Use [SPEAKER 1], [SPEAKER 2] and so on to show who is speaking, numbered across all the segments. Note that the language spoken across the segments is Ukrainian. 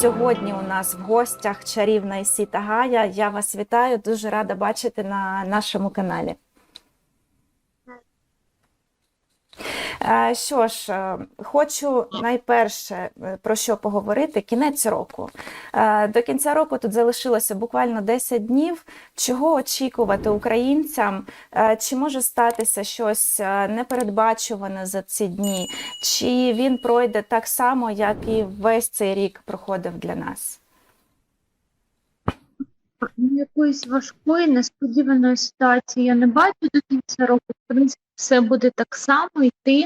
[SPEAKER 1] Сьогодні у нас в гостях чарівна Ісіта Гая. Я вас вітаю, дуже рада бачити на нашому каналі. Що ж, е, хочу найперше е, про що поговорити. Кінець року. Е, До кінця року тут залишилося буквально 10 днів. Чого очікувати українцям? Е, Чи може статися щось е, непередбачуване за ці дні? Чи він пройде так само, як і весь цей рік проходив для нас?
[SPEAKER 2] Ну, Якоїсь важкої, несподіваної ситуації я не бачу до кінця року. В принципі, все буде так само йти.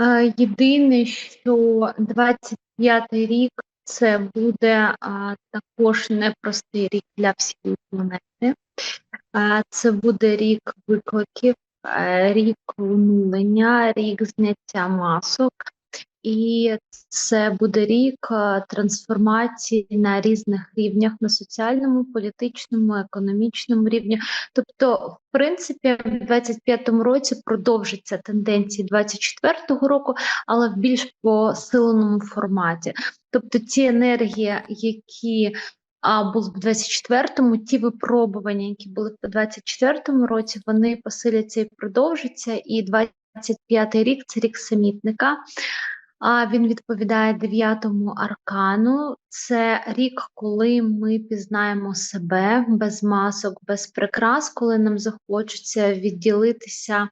[SPEAKER 2] Е, Єдине, що 25-й рік це буде також непростий рік для всієї планети. Це буде рік викликів, е, рік унулення, рік зняття масок. І це буде рік е, трансформації на різних рівнях, на соціальному, політичному, економічному рівні. Тобто, в принципі, в 25-му році продовжаться тенденції 24-го року, але в більш посиленому форматі. Тобто, ті енергії, які а, були в 24-му, ті випробування, які були в 24-му році, вони посиляться і продовжаться. І 25-й рік це рік самітника. А він відповідає дев'ятому аркану. Це рік, коли ми пізнаємо себе без масок, без прикрас, коли нам захочеться відділитися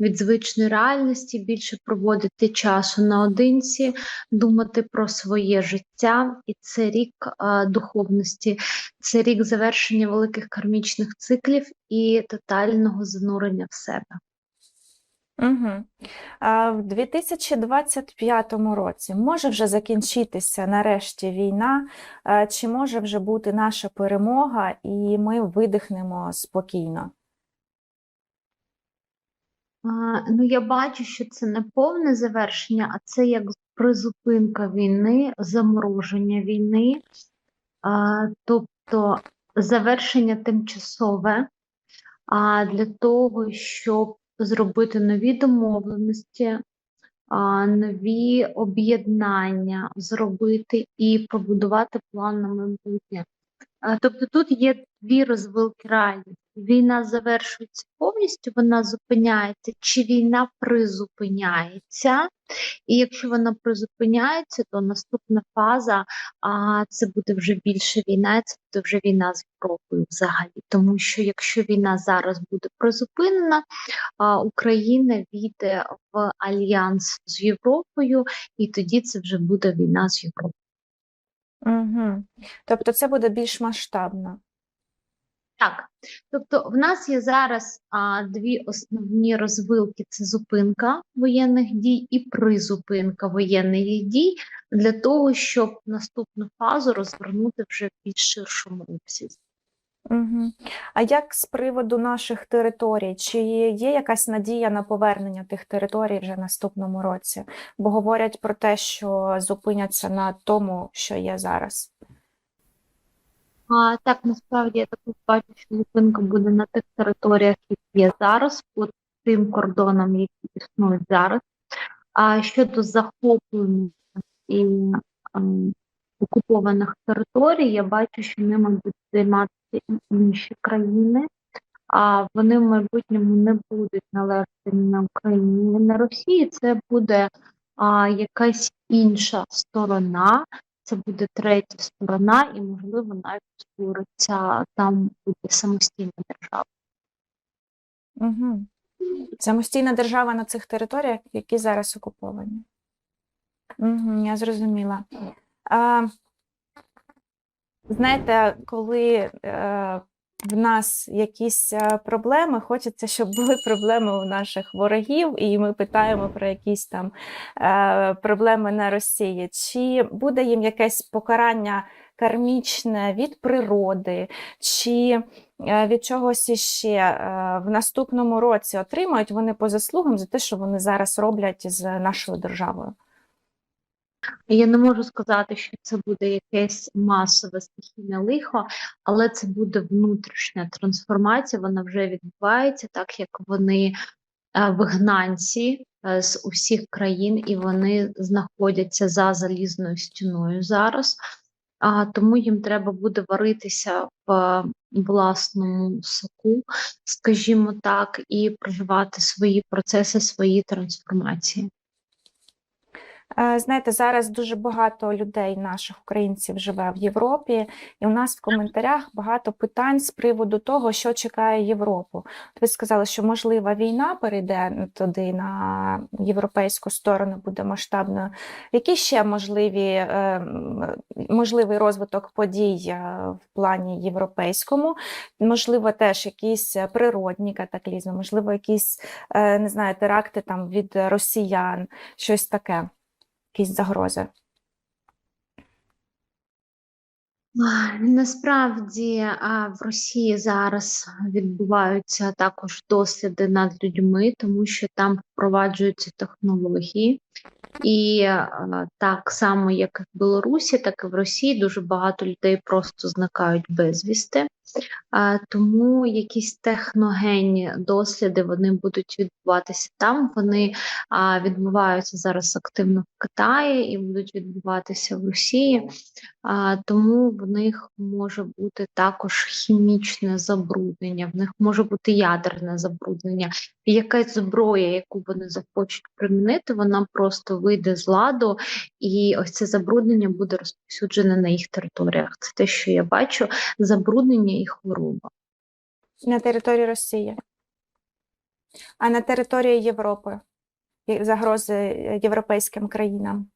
[SPEAKER 2] від звичної реальності, більше проводити часу наодинці, думати про своє життя. І це рік а, духовності, це рік завершення великих кармічних циклів і тотального занурення в себе.
[SPEAKER 1] Угу. А в 2025 році може вже закінчитися нарешті війна, чи може вже бути наша перемога, і ми видихнемо спокійно?
[SPEAKER 2] Ну, я бачу, що це не повне завершення, а це як призупинка війни, замороження війни, тобто завершення тимчасове, а для того, щоб зробити нові домовленості, нові об'єднання, зробити і побудувати план на майбутнє. Тобто тут є дві розвилки реальності. Війна завершується повністю, вона зупиняється, чи війна призупиняється. І якщо вона призупиняється, то наступна фаза а, це буде вже більше війна, це буде вже війна з Європою взагалі. Тому що якщо війна зараз буде призупинена, а, Україна війде в альянс з Європою, і тоді це вже буде війна з Європою.
[SPEAKER 1] Угу. Тобто це буде більш масштабно.
[SPEAKER 2] Так, тобто в нас є зараз а, дві основні розвилки: це зупинка воєнних дій і призупинка воєнних дій для того, щоб наступну фазу розвернути вже в більш ширшому обсязі.
[SPEAKER 1] Угу. А як з приводу наших територій? Чи є якась надія на повернення тих територій вже наступному році? Бо говорять про те, що зупиняться на тому, що є зараз.
[SPEAKER 2] А, так, насправді я також бачу, що зупинка буде на тих територіях, які є зараз, по тим кордонам, які існують зараз. А щодо захоплення і ем, окупованих територій, я бачу, що ними будуть займатися і інші країни. А вони в майбутньому не будуть належати ні на Україні, ні на Росії. Це буде а, якась інша сторона, це буде третя сторона, і, можливо, навіть створиться там буде самостійна держава.
[SPEAKER 1] Угу. Самостійна держава на цих територіях, які зараз окуповані. Угу, я зрозуміла. А, знаєте, коли е, в нас якісь е, проблеми, хочеться, щоб були проблеми у наших ворогів, і ми питаємо про якісь там е, проблеми на Росії. Чи буде їм якесь покарання кармічне від природи, чи е, від чогось іще в наступному році отримають вони по заслугам за те, що вони зараз роблять з нашою державою?
[SPEAKER 2] Я не можу сказати, що це буде якесь масове стихійне лихо, але це буде внутрішня трансформація, вона вже відбувається, так як вони е, вигнанці е, з усіх країн, і вони знаходяться за залізною стіною зараз. а, тому їм треба буде варитися в власному соку, скажімо так, і проживати свої процеси, свої трансформації.
[SPEAKER 1] Е, Знаєте, зараз дуже багато людей, наших українців, живе в Європі, і у нас в коментарях багато питань з приводу того, що чекає Європу. Ви сказали, що можлива війна перейде туди на європейську сторону, буде масштабною. Які ще можливі, е, можливий розвиток подій е, в плані європейському? Можливо, теж якісь природні катаклізми, можливо, якісь не знаю, теракти там від росіян, щось таке якісь загрози?
[SPEAKER 2] Насправді в Росії зараз відбуваються також досліди над людьми, тому що там впроваджуються технології. І так само, як і в Білорусі, так і в Росії дуже багато людей просто зникають безвісти. Тому якісь техногенні досліди вони будуть відбуватися там. Вони відбуваються зараз активно в Китаї і будуть відбуватися в Росії. Тому в них може бути також хімічне забруднення, в них може бути ядерне забруднення. Якась зброя, яку вони захочуть примінити, вона просто вийде з ладу, і ось це забруднення буде розповсюджене на їх територіях. Це те, що я бачу: забруднення і хвороба.
[SPEAKER 1] На території Росії. А на території Європи і загрози е, європейським країнам.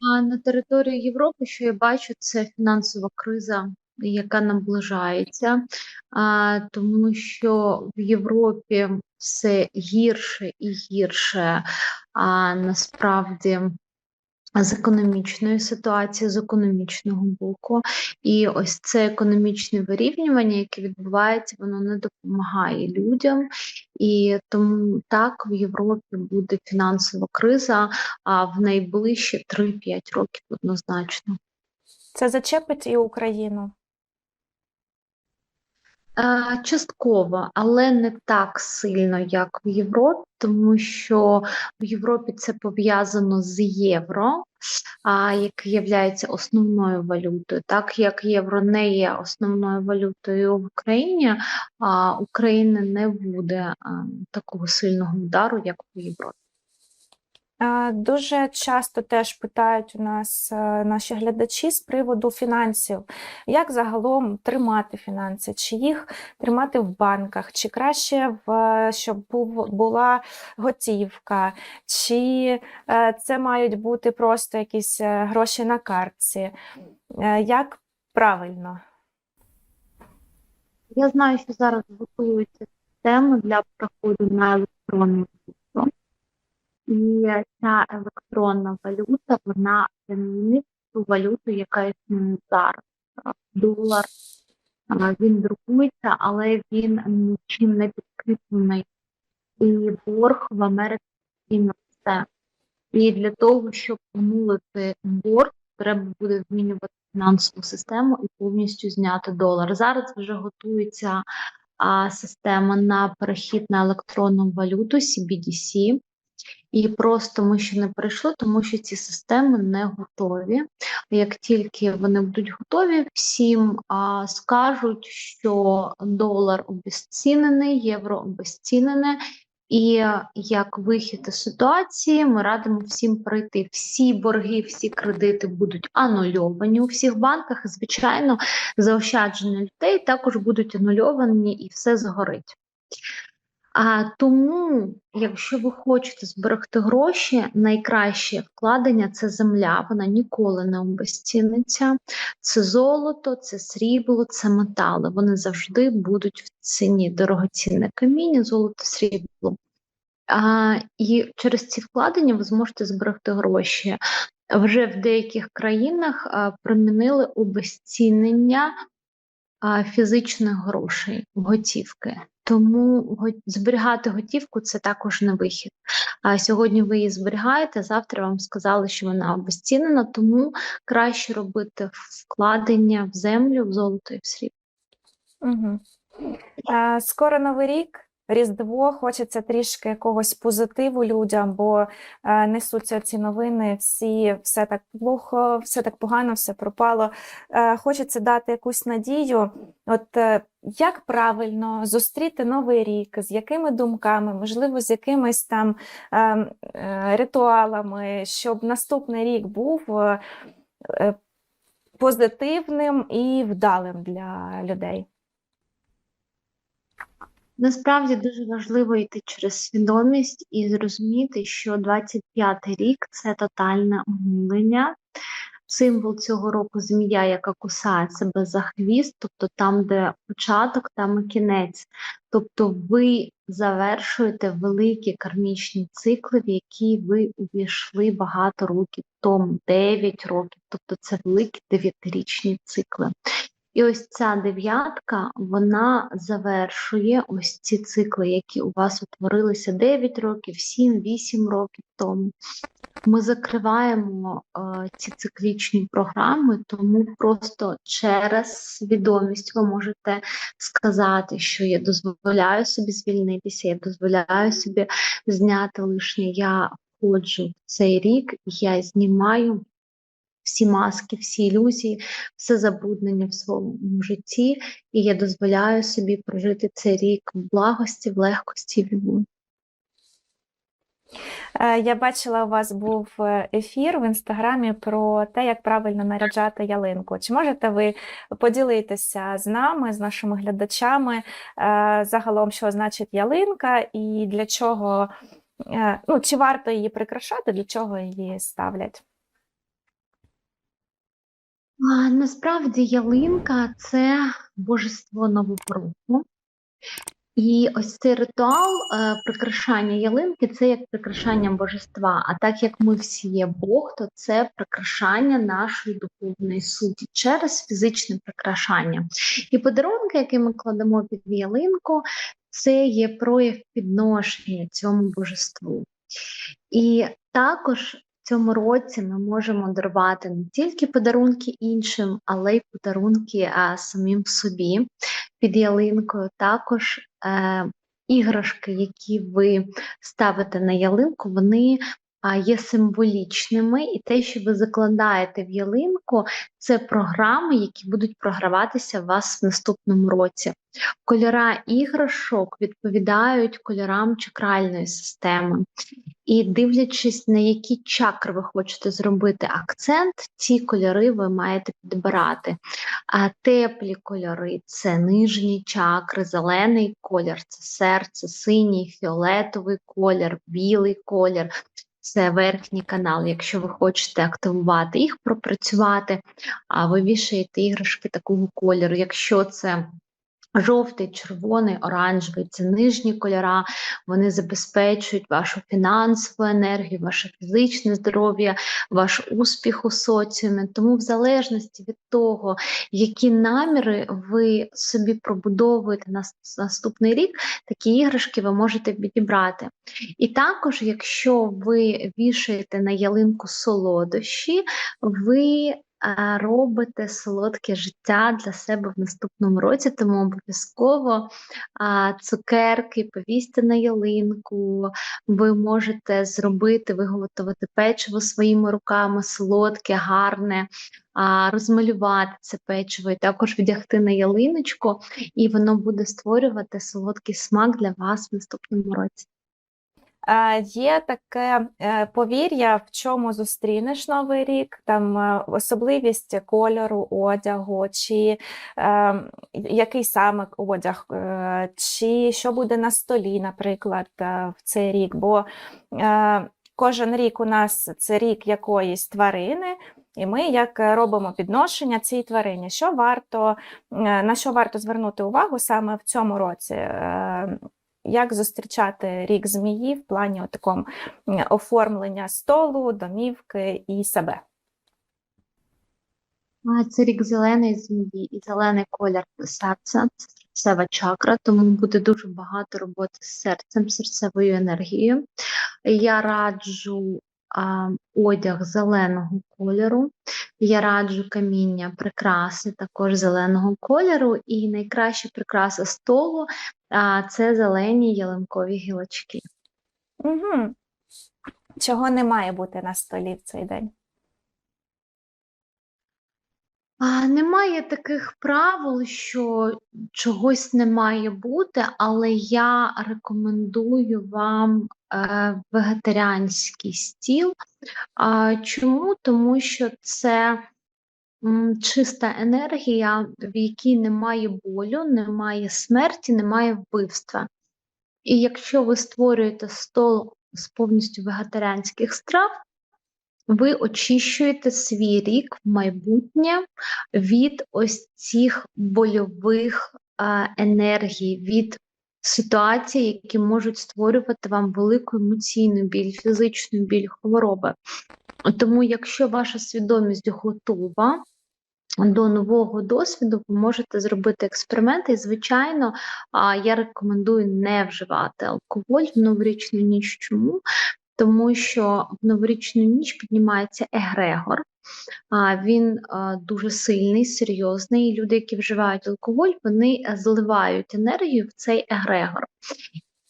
[SPEAKER 2] А на території Європи, що я бачу, це фінансова криза, яка наближається, а, тому що в Європі все гірше і гірше, а насправді з економічної ситуації, з економічного боку. І ось це економічне вирівнювання, яке відбувається, воно не допомагає людям. І тому так в Європі буде фінансова криза а в найближчі 3-5 років однозначно.
[SPEAKER 1] Це зачепить і Україну.
[SPEAKER 2] Е, Частково, але не так сильно, як в Європі, тому що в Європі це пов'язано з євро, а, яке є основною валютою. Так як євро не є основною валютою в Україні, а України не буде такого сильного удару, як в Європі.
[SPEAKER 1] А, Дуже часто теж питають у нас е, наші глядачі з приводу фінансів. Як загалом тримати фінанси? Чи їх тримати в банках, чи краще, в, е, щоб була готівка, чи е, це мають бути просто якісь е, гроші на картці? Е, Як правильно?
[SPEAKER 2] Я знаю, що зараз готуються системи для проходу на електронну. І ця електронна валюта, вона замінить ту валюту, яка існує зараз. Долар, він друкується, але він нічим не підкріплений. І борг в Америці постійно росте. І для того, щоб понулити борг, треба буде змінювати фінансову систему і повністю зняти долар. Зараз вже готується а, система на перехід на електронну валюту CBDC. І просто ми ще не перейшли, тому що ці системи не готові. Як тільки вони будуть готові, всім а, скажуть, що долар обезцінений, євро обезцінене. І як вихід із ситуації, ми радимо всім пройти. Всі борги, всі кредити будуть анульовані у всіх банках. Звичайно, заощадження людей також будуть анульовані і все згорить. А тому, якщо ви хочете зберегти гроші, найкраще вкладення це земля. Вона ніколи не обезціниться. Це золото, це срібло, це метали. Вони завжди будуть в ціні дорогоцінне каміння, золото, срібло. А, і через ці вкладення ви зможете зберегти гроші. Вже в деяких країнах а, примінили обезцінення а, фізичних грошей, готівки. Тому зберігати готівку це також не вихід. А сьогодні ви її зберігаєте, завтра вам сказали, що вона обезцінена, тому краще робити вкладення в землю, в золото і в срібло.
[SPEAKER 1] Угу. Скоро Новий рік. Різдво хочеться трішки якогось позитиву людям, бо е, несуться ці новини, всі все так плохо, все так погано, все пропало. Е, хочеться дати якусь надію. От е, як правильно зустріти новий рік, з якими думками, можливо, з якимись там е, е, ритуалами, щоб наступний рік був позитивним і вдалим для людей.
[SPEAKER 2] Насправді дуже важливо йти через свідомість і зрозуміти, що 25-й рік це тотальне оновлення. Символ цього року змія, яка кусає себе за хвіст, тобто там, де початок, там і кінець. Тобто ви завершуєте великі кармічні цикли, в які ви увійшли багато років тому, 9 років, тобто це великі дев'ятирічні цикли. І ось ця дев'ятка, вона завершує ось ці цикли, які у вас утворилися 9 років, 7-8 років тому. Ми закриваємо е, ці циклічні програми, тому просто через свідомість ви можете сказати, що я дозволяю собі звільнитися, я дозволяю собі зняти лишнє. Я входжу в цей рік, я знімаю всі маски, всі ілюзії, все забруднення в своєму житті, і я дозволяю собі прожити цей рік в благості, в легкості, в любові.
[SPEAKER 1] Е, Я бачила, у вас був е, ефір в інстаграмі про те, як правильно наряджати ялинку. Чи можете ви поділитися з нами, з нашими глядачами, е, загалом, що значить ялинка і для чого, ну, чи варто її прикрашати, для чого її ставлять?
[SPEAKER 2] Насправді ялинка це божество нового року. І ось цей ритуал е, прикрашання ялинки це як прикрашання божества. А так як ми всі є Бог, то це прикрашання нашої духовної суті через фізичне прикрашання. І подарунки, які ми кладемо під ялинку, це є прояв підношення цьому божеству. І також цьому році ми можемо дарувати не тільки подарунки іншим, але й подарунки а, самим собі під ялинкою. Також е, іграшки, які ви ставите на ялинку, вони є символічними, і те, що ви закладаєте в ялинку, це програми, які будуть програватися у вас в наступному році. Кольора іграшок відповідають кольорам чакральної системи. І дивлячись, на які чакри ви хочете зробити акцент, ці кольори ви маєте підбирати. А теплі кольори це нижні чакри, зелений колір, це серце, синій, фіолетовий колір, білий колір. Це верхній канал. Якщо ви хочете активувати їх, пропрацювати, а ви вішаєте іграшки такого кольору. Якщо це Жовтий, червоний, оранжевий це нижні кольора, вони забезпечують вашу фінансову енергію, ваше фізичне здоров'я, ваш успіх у соціумі. Тому, в залежності від того, які наміри ви собі пробудовуєте на наступний рік, такі іграшки ви можете підібрати. І також, якщо ви вішаєте на ялинку солодощі, ви робите солодке життя для себе в наступному році, тому обов'язково цукерки повісьте на ялинку. Ви можете зробити, виготовити печиво своїми руками, солодке, гарне, розмалювати це печиво і також вдягти на ялиночку, і воно буде створювати солодкий смак для вас в наступному році.
[SPEAKER 1] Є таке е, повір'я, в чому зустрінеш новий рік, там е, особливість кольору одягу, чи е, який саме одяг, е, чи що буде на столі, наприклад, в цей рік. Бо е, кожен рік у нас це рік якоїсь тварини, і ми як робимо підношення цій тварині. Що варто, на що варто звернути увагу саме в цьому році? Як зустрічати рік змії в плані такому оформлення столу, домівки і себе.
[SPEAKER 2] Це рік зеленої змії і зелений колір серця, серцева чакра, тому буде дуже багато роботи з серцем, серцевою енергією. Я раджу одяг зеленого кольору. Я раджу каміння, прикраси також зеленого кольору, і найкраща прикраса столу це зелені ялинкові гілочки.
[SPEAKER 1] Угу. Чого не має бути на столі в цей день?
[SPEAKER 2] А, Немає таких правил, що чогось не має бути, але я рекомендую вам вегетаріанський стіл. Чому? Тому що це чиста енергія, в якій немає болю, немає смерті, немає вбивства. І якщо ви створюєте стол з повністю вегетаріанських страв, ви очищуєте свій рік в майбутнє від ось цих больових е, енергій, від ситуацій, які можуть створювати вам велику емоційну біль, фізичну біль, хвороби. Тому, якщо ваша свідомість готова до нового досвіду, ви можете зробити експерименти. І, звичайно, я рекомендую не вживати алкоголь в новорічну ніч. Чому? Тому що в новорічну ніч піднімається егрегор. Він дуже сильний, серйозний. І люди, які вживають алкоголь, вони е, зливають енергію в цей егрегор.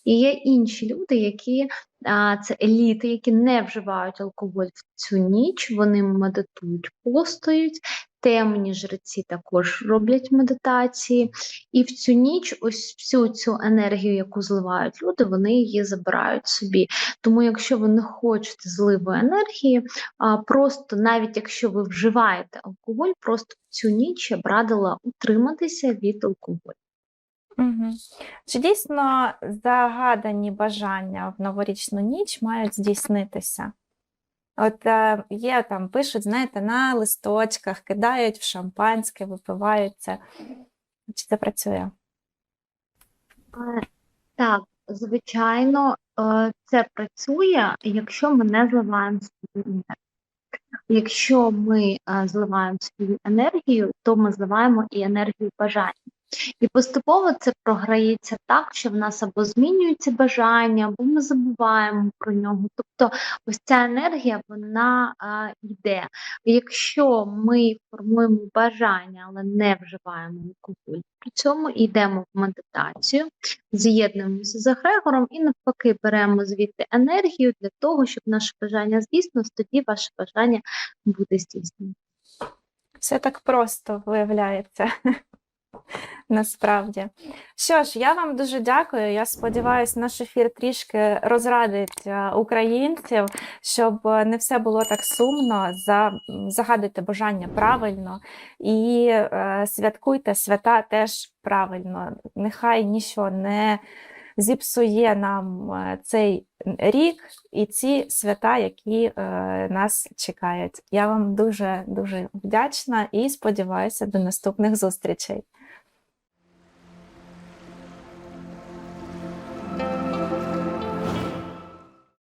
[SPEAKER 2] І є інші люди, які це еліти, які не вживають алкоголь в цю ніч, вони медитують, постують. Темні жреці також роблять медитації, і в цю ніч ось всю цю енергію, яку зливають люди, вони її забирають собі. Тому, якщо ви не хочете зливу енергії, просто навіть якщо ви вживаєте алкоголь, просто в цю ніч я б радила утриматися від алкоголю.
[SPEAKER 1] Угу. Чи дійсно загадані бажання в новорічну ніч мають здійснитися? От е, є там, пишуть, знаєте, на листочках, кидають в шампанське, випивають це. Чи це працює?
[SPEAKER 2] Е, Так, звичайно, е, це працює, якщо ми не зливаємо свою енергію. Якщо ми е, зливаємо свою енергію, то ми зливаємо і енергію бажання. І поступово це програється так, що в нас або змінюються бажання, або ми забуваємо про нього. Тобто, ось ця енергія вона а, йде. Якщо ми формуємо бажання, але не вживаємо алкоголь, при цьому йдемо в медитацію, з'єднуємося з егрегором і навпаки беремо звідти енергію для того, щоб наше бажання здійснилось, тоді ваше бажання буде здійснено.
[SPEAKER 1] Все так просто виявляється. Насправді. Що ж, я вам дуже дякую. Я сподіваюся, наш ефір трішки розрадить е, українців, щоб не все було так сумно. За, загадуйте бажання правильно і е, святкуйте свята теж правильно. Нехай нічого не зіпсує нам е, цей рік і ці свята, які е, нас чекають. Я вам дуже дуже вдячна і сподіваюся до наступних зустрічей.